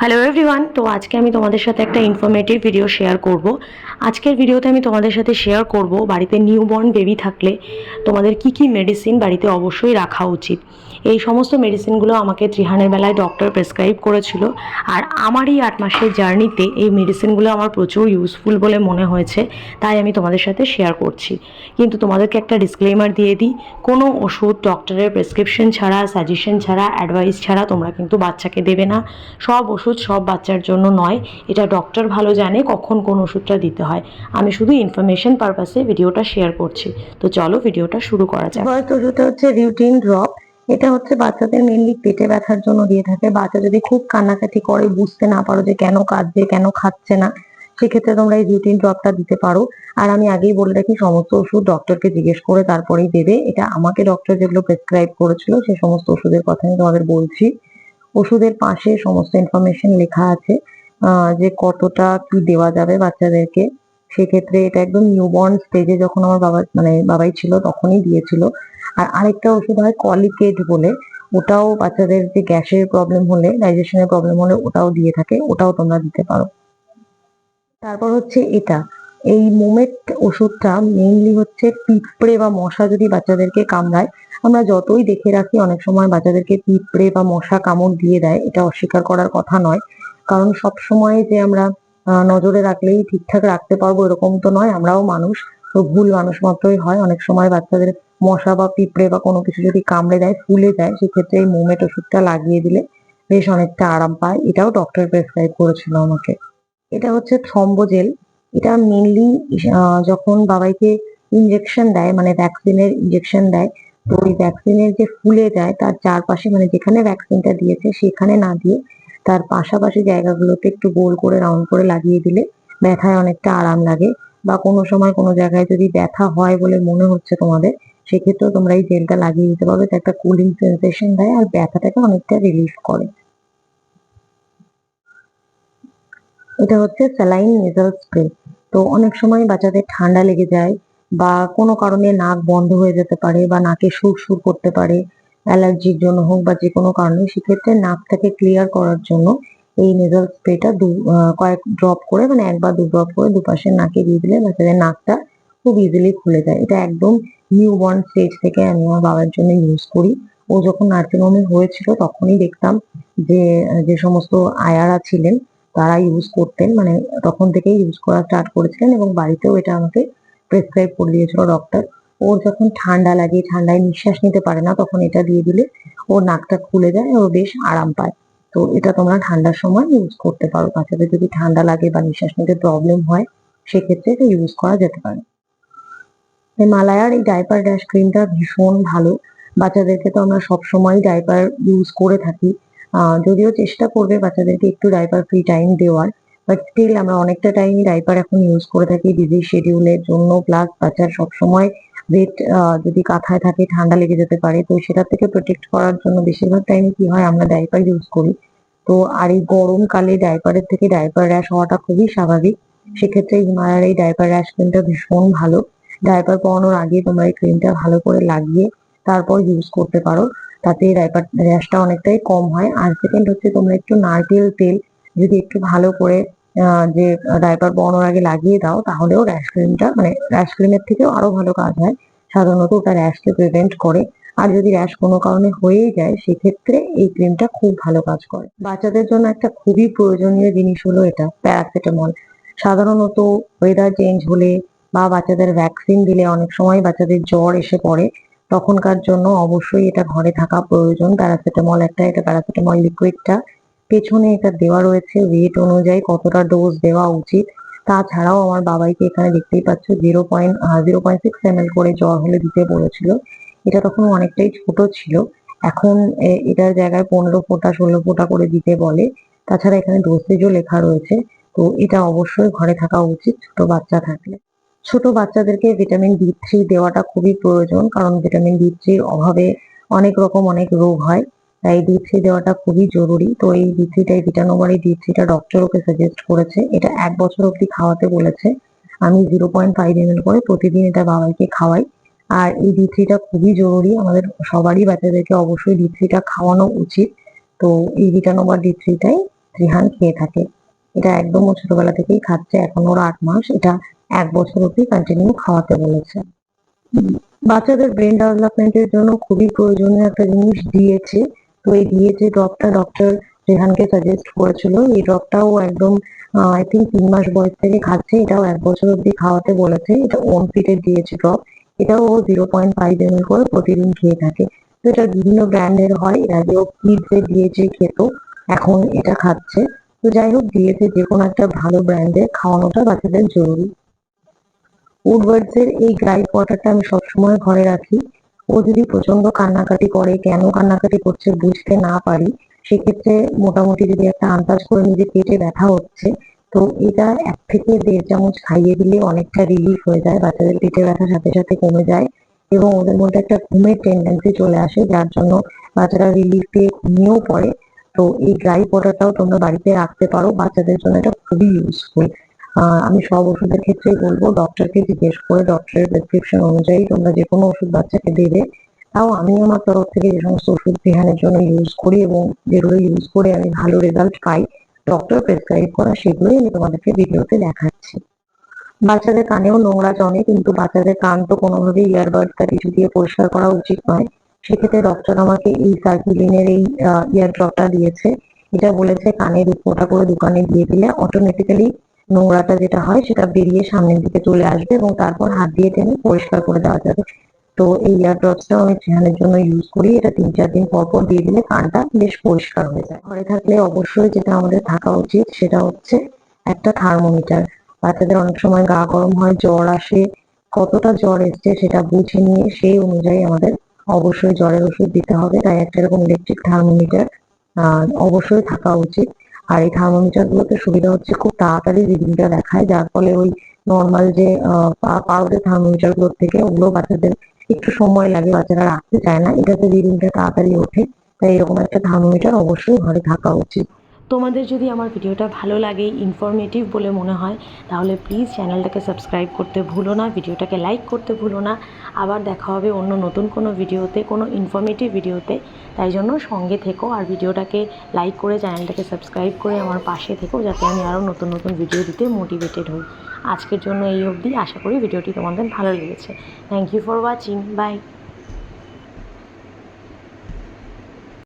Hello everyone তো আজকে আমি তোমাদের সাথে একটা ইনফরমেটিভ ভিডিও শেয়ার করব। আজকের ভিডিওতে আমি তোমাদের সাথে শেয়ার করব বাড়িতে নিউবর্ন বেবি থাকলে তোমাদের কি কি মেডিসিন বাড়িতে অবশ্যই রাখা উচিত। এই সমস্ত মেডিসিনগুলো আমাকে ত্রিহানের বেলায় ডক্টর প্রেসক্রাইব করেছিল আর আমার এই আট মাসের জার্নিতে এই মেডিসিনগুলো আমার প্রচুর ইউজফুল বলে মনে হয়েছে, তাই আমি তোমাদের সাথে শেয়ার করছি। কিন্তু তোমাদেরকে একটা ডিসক্লেমার দিয়ে দিই, কোনো ওষুধ ডক্টরের প্রেসক্রিপশন ছাড়া সাজেশন ছাড়া অ্যাডভাইস ছাড়া তোমরা কিন্তু বাচ্চাকে দেবে না। সব ওষুধ সব বাচ্চার জন্য নয়। এটা ডক্টর ভালো জানে কখন কোন ওষুধটা দিতে হয়। আমি শুধু ইনফরমেশন পারপাসে ভিডিওটা শেয়ার করছি। তো চলো ভিডিওটা শুরু করা যাক। ওষুধটা হচ্ছে রিউটিন ড্রপ এটা হচ্ছে বাচ্চাদের মেনলি পেটে ব্যথার জন্য দিয়ে থাকে। বাচ্চা যদি খুব কান্নাকাটি করে, বুঝতে না পারো যে কেন কাঁদছে, কেন খাচ্ছে না, সেক্ষেত্রে তোমরা এই রিউটিন ড্রপটা দিতে পারো। আর আমি আগেই বলে রাখি, সমস্ত ওষুধ ডক্টরকে জিজ্ঞেস করে তারপরেই দেবে। এটা আমাকে ডক্টর যেগুলো প্রেসক্রাইব করেছিল, সে সমস্ত ওষুধের কথা আমি তোমাদের বলছি। ওষুধের পাশে সমস্ত ইনফরমেশন লেখা আছে যে কতটা কি দেওয়া যাবে বাচ্চাদেরকে। সেক্ষেত্রে এটা একদম নিউবর্ন স্টেজে যখন আমার বাবা মানে বাবাই ছিল তখনই দিয়েছিল। আর আরেকটা ওষুধ হয় কলিকেট বলে, ওটাও বাচ্চাদের যে গ্যাসের প্রবলেম হলে ডাইজেশনের প্রবলেম হলে ওটাও দিয়ে থাকে, ওটাও তোমরা দিতে পারো। তারপর হচ্ছে এটা, এই মোমেট ওষুধটা মেইনলি হচ্ছে পিঁপড়ে বা মশা যদি বাচ্চাদেরকে কামড়ায় আমরা যতই দেখে রাখি, অনেক সময় বাচ্চাদেরকে পিঁপড়ে বা মশা কামড় দিয়ে দেয়, এটা অস্বীকার করার কথা নয়। কারণ সব সময় যে আমরা নজরে রাখলেই ঠিকঠাক রাখতে পারব এরকম তো নয়, আমরাও মানুষ, তো ভুল মানুষ মাত্রই হয়। অনেক সময় বাচ্চাদের মশা বা পিঁপড়ে বা কোনো কিছু যদি কামড়ে দেয়, ফুলে যায়, সেক্ষেত্রে এই মোমেট ওষুধটা লাগিয়ে দিলে বেশ অনেকটা আরাম পায়। এটাও ডক্টর প্রেসক্রাইব করেছিল আমাকে। এটা হচ্ছে থ্রম্বোজেল। এটা মেনলি যখন বাবাইকে ইনজেকশন দেয় মানে ভ্যাকসিনের ইনজেকশন দেয় তো ওই ভ্যাকসিনের যে ফুলে যায় তার চারপাশে মানে যেখানে ভ্যাকসিনটা দিয়েছে, সেখানে না দিয়ে তার পাশাপাশি জায়গাগুলোতে একটু গোল করে রাউন্ড করে লাগিয়ে দিলে ব্যথায় অনেকটা আরাম লাগে। বা কোনো সময় কোনো জায়গায় যদি ব্যথা হয় বলে মনে হচ্ছে তোমাদের, সেক্ষেত্রেও তোমরা এই জেলটা লাগিয়ে দিতে পারবে। তো একটা কুলিং সেন্সেশন দেয় আর ব্যথাটাকে অনেকটা রিলিফ করে। এটা হচ্ছে স্যালাইন নেজাল স্প্রে তো অনেক সময় বাচ্চাদের ঠান্ডা লেগে যায় বা কোনো কারণে নাক বন্ধ হয়ে যেতে পারে বা নাকে সুর সুর করতে পারে, অ্যালার্জির জন্য হোক বা যে কোনো কারণে, সেক্ষেত্রে নাকটাকে ক্লিয়ার করার জন্য এই নেজাল স্প্রেটা দু কয়েক ড্রপ করে মানে এক বা দু ড্রপ করে দুপাশে নাকে দিয়ে দিলে বাচ্চাদের নাকটা খুব ইজিলি খুলে যায়। এটা একদম নিউ বর্ন স্টেজ থেকে আমি আমার বাবার জন্য ইউজ করি। ও যখন নার্সিং হোমে হয়েছিল তখনই দেখতাম যে যে সমস্ত আয়ারা ছিলেন, তারা ইউজ করতেন মানে তখন থেকেই ইউজ করা স্টার্ট করেছিলেন এবং বাড়িতেও এটা আমাকে প্রেসক্রাইব করে দিয়েছিল ডক্টর ওর যখন ঠান্ডা লাগে, ঠান্ডায় নিঃশ্বাস নিতে পারে না, তখন এটা দিয়ে দিলে ওর নাকটা খুলে যায়, ও বেশ আরাম পায়। তো এটা তোমরা ঠান্ডার সময় ইউজ করতে পারো। বাচ্চাদের যদি ঠান্ডা লাগে বা নিঃশ্বাস নিতে প্রবলেম হয়, সেক্ষেত্রে এটা ইউজ করা যেতে পারে। হিমালয়ার এই ডাইপার ড্যাশ ক্রিমটা ভীষণ ভালো। বাচ্চাদেরকে তো আমরা সবসময় ডাইপার ইউজ করে থাকি। যদিও চেষ্টা করবে বাচ্চাদেরকে একটু ডাইপার ফ্রি টাইম দেওয়ার। বাট স্টিল আমরা অনেকটা টাইম ডাইপার এখন ইউজ করে থাকি বিজি শিডিউলের জন্য প্লাস বাচ্চার সবসময় ওয়েট যদি কাঁথায় থাকে, ঠান্ডা লেগে যেতে পারে, তো সেটা থেকে প্রোটেক্ট করার জন্য বেশিরভাগ টাইমে কি হয়, আমরা ডাইপার ইউজ করি। তো আর এই গরমকালে ডাইপারের থেকে ডাইপার র্যাশ হওয়াটা খুবই স্বাভাবিক। সেক্ষেত্রে হিমালয়ার এই ডাইপার র্যাশ ক্রিমটা ভীষণ ভালো। ডাইপার পরানোর আগে তোমরা এই ক্রিমটা ভালো করে লাগিয়ে তারপর ইউজ করতে পারো। তাতে ডাইপার র্যাশটা অনেকটাই কম হয়। আর সেকেন্ড হচ্ছে তোমরা একটু নারকেল তেল যদি একটু ভালো করে যে ডাইপার পরানোর আগে লাগিয়ে দাও, তাহলেও র্যাশ ক্রিমটা মানে র্যাশ ক্রিমের থেকেও আরও ভালো কাজ হয়। সাধারণত ওটা র্যাশকে প্রিভেন্ট করে। আর যদি র্যাশ কোনো কারণে হয়েই যায়, সেক্ষেত্রে এই ক্রিমটা খুব ভালো কাজ করে। বাচ্চাদের জন্য একটা খুবই প্রয়োজনীয় জিনিস হলো এটা প্যারাসিটামল সাধারণত ওয়েদার চেঞ্জ হলে বা বাচ্চাদের ভ্যাকসিন দিলে অনেক সময় বাচ্চাদের জ্বর এসে পড়ে, তখনকার জন্য অবশ্যই এটা ঘরে থাকা প্রয়োজন। প্যারাসিটামল একটা, এটা প্যারাসিটামল লিকুইডটা পেছনে এটা দেওয়া রয়েছে ওয়েট অনুযায়ী কতটা ডোজ দেওয়া উচিত। তাছাড়াও আমার বাবাইকে এখানে দেখতেই পাচ্ছ zero point zero point six M করে জ্বর হলে দিতে বলেছিল। এটা তখন অনেকটাই ছোট ছিল। এখন এটার জায়গায় পনেরো ফোঁটা, ষোলো ফোঁটা করে দিতে বলে। তাছাড়া এখানে ডোসেজও লেখা রয়েছে। তো এটা অবশ্যই ঘরে থাকা উচিত ছোট বাচ্চা থাকলে। ছোট বাচ্চাদেরকে ভিটামিন ডি থ্রি দেওয়াটা খুবই প্রয়োজন, কারণ ভিটামিন ডি থ্রির অভাবে অনেক রকম অনেক রোগ হয়। তাই ডি থ্রি দেওয়াটা খুবই জরুরি। তো এই ডি থ্রিটা এই ভিটানোভার এই ডি থ্রিটা ডক্টর ওকে সাজেস্ট করেছে। এটা এক বছর অবধি খাওয়াতে বলেছে। আমি জিরো পয়েন্ট ফাইভ এম করে প্রতিদিন এটা বাবাইকে খাওয়াই। আর এই ডি থ্রিটা খুবই জরুরি। আমাদের সবারই বাচ্চাদেরকে অবশ্যই ডি থ্রিটা খাওয়ানো উচিত। তো এই ভিটানোভার ডি থ্রিটাই রিহান খেয়ে থাকে। এটা একদম ও ছোটবেলা থেকেই খাচ্ছে, এখন ওর আট মাস। এটা এক বছর অব্দি কন্টিনিউ খাওয়াতে বলেছে। বাচ্চাদের ব্রেন ডেভেলপমেন্টের জন্য খুবই প্রয়োজনীয় একটা জিনিস দিয়েছে। তো এই দিয়েছে ড্রপটা ডক্টর রেহানকে সাজেস্ট করেছিল। এই ড্রপটাও একদম আই থিঙ্ক তিন মাস বয়স থেকে খাচ্ছে। এটাও এক বছর অব্দি খাওয়াতে বলেছে। এটা ওন ফিটের দিয়েছে ড্রপ এটাও ও zero point five M L করে প্রতিদিন খেয়ে থাকে। তো এটা বিভিন্ন ব্র্যান্ডের হয়। এর আগেও কিডস দিয়েছে খেত। এখন এটা খাচ্ছে। তো যাই হোক দিয়েছে যে কোনো একটা ভালো ব্র্যান্ডের খাওয়ানোটা বাচ্চাদের জরুরি। উডওয়ার্ডস এর এই গ্রাইপ ওয়াটারটা আমি সবসময় ঘরে রাখি। ও যদি প্রচণ্ড কান্নাকাটি করে, কেন কান্নাকাটি করছে বুঝতে না পারি, সেক্ষেত্রে মোটামুটি যদি একটা আন্দাজ করে নিজে পেটে ব্যথা হচ্ছে, তো এটা এক থেকে দেড় চামচ খাইয়ে দিলে অনেকটা রিলিফ হয়ে যায়, বাচ্চাদের পেটে ব্যথার সাথে সাথে কমে যায় এবং ওদের মধ্যে একটা ঘুমের টেন্ডেন্সি চলে আসে, যার জন্য বাচ্চারা রিলিফ পেয়ে ঘুমিয়েও পড়ে। তো এই ড্রাই ওয়াটারটাও তোমরা বাড়িতে রাখতে পারো, বাচ্চাদের জন্য এটা খুবই ইউজফুল আমি সব ওষুধের ক্ষেত্রেই বলব ডক্টরকে জিজ্ঞেস করে ডক্টরের প্রেসক্রিপশন অনুযায়ী তোমরা যে কোনো ওষুধ বাচ্চাকে দেবে। তাও আমি আমার তরফ থেকে যে সমস্ত ওষুধ বিহানের জন্য ইউজ করি এবং যেগুলো ইউজ করে আমি ভালো রেজাল্ট পাই ডক্টর প্রেসক্রাইব করা সেগুলোই আমি তোমাদেরকে ভিডিওতে দেখাচ্ছি। বাচ্চাদের কানেও নোংরা জমে, কিন্তু বাচ্চাদের কান তো কোনোভাবেই ইয়ারবাড বা টিস্যু দিয়ে পরিষ্কার করা উচিত নয়। সেক্ষেত্রে ডক্টর আমাকে এই সার্কিলিনের এই ইয়ার ড্রপটা দিয়েছে। এটা বলেছে কানের উপরটা করে দোকানে দিয়ে দিলে অটোমেটিক্যালি নোংরাটা যেটা হয়, সেটা বেরিয়ে সামনের দিকে চলে আসবে এবং তারপর হাত দিয়ে টেনে পরিষ্কার করে দেওয়া যাবে। তো এই ইয়ার আমি চেহানের জন্য ইউজ করি। এটা তিন চার দিন পর পর দিয়ে দিলে কানটা বেশ পরিষ্কার হয়ে যায়। ঘরে থাকলে অবশ্যই যেটা আমাদের থাকা উচিত, সেটা হচ্ছে একটা থার্মোমিটার। বাচ্চাদের অনেক সময় গা গরম হয়, জ্বর আসে। কতটা জ্বর এসছে সেটা বুঝে নিয়ে সেই অনুযায়ী আমাদের অবশ্যই জ্বরের ওষুধ দিতে হবে। তাই একটা এরকম ইলেকট্রিক থার্মোমিটার অবশ্যই থাকা উচিত। আর এই থার্মোমিটার গুলোতে সুবিধা হচ্ছে খুব তাড়াতাড়ি রিডিংটা দেখায়, যার ফলে ওই নর্মাল যে পাউডার থার্মোমিটারগুলোর থেকে ওগুলো বাচ্চাদের একটু সময় লাগে, বাচ্চারা রাখতে চায় না। এটাতে রিডিংটা তাড়াতাড়ি ওঠে। তাই এরকম একটা থার্মোমিটার অবশ্যই ঘরে থাকা উচিত। তোমাদের যদি আমার ভিডিওটা ভালো লাগে ইনফরমেটিভ বলে মনে হয়, তাহলে প্লিজ চ্যানেলটাকে সাবস্ক্রাইব করতে ভুলো না, ভিডিওটাকে লাইক করতে ভুলো না। আবার দেখা হবে অন্য নতুন কোনো ভিডিওতে, কোনো ইনফরমেটিভ ভিডিওতে। তাই জন্য সঙ্গে থেকো আর ভিডিওটাকে লাইক করে চ্যানেলটাকে সাবস্ক্রাইব করে আমার পাশে থেকো, যাতে আমি আরও নতুন নতুন ভিডিও দিতে মোটিভেটেড হই। আজকের জন্য এই অবধি। আশা করি ভিডিওটি তোমাদের ভালো লেগেছে। Thank you for watching bye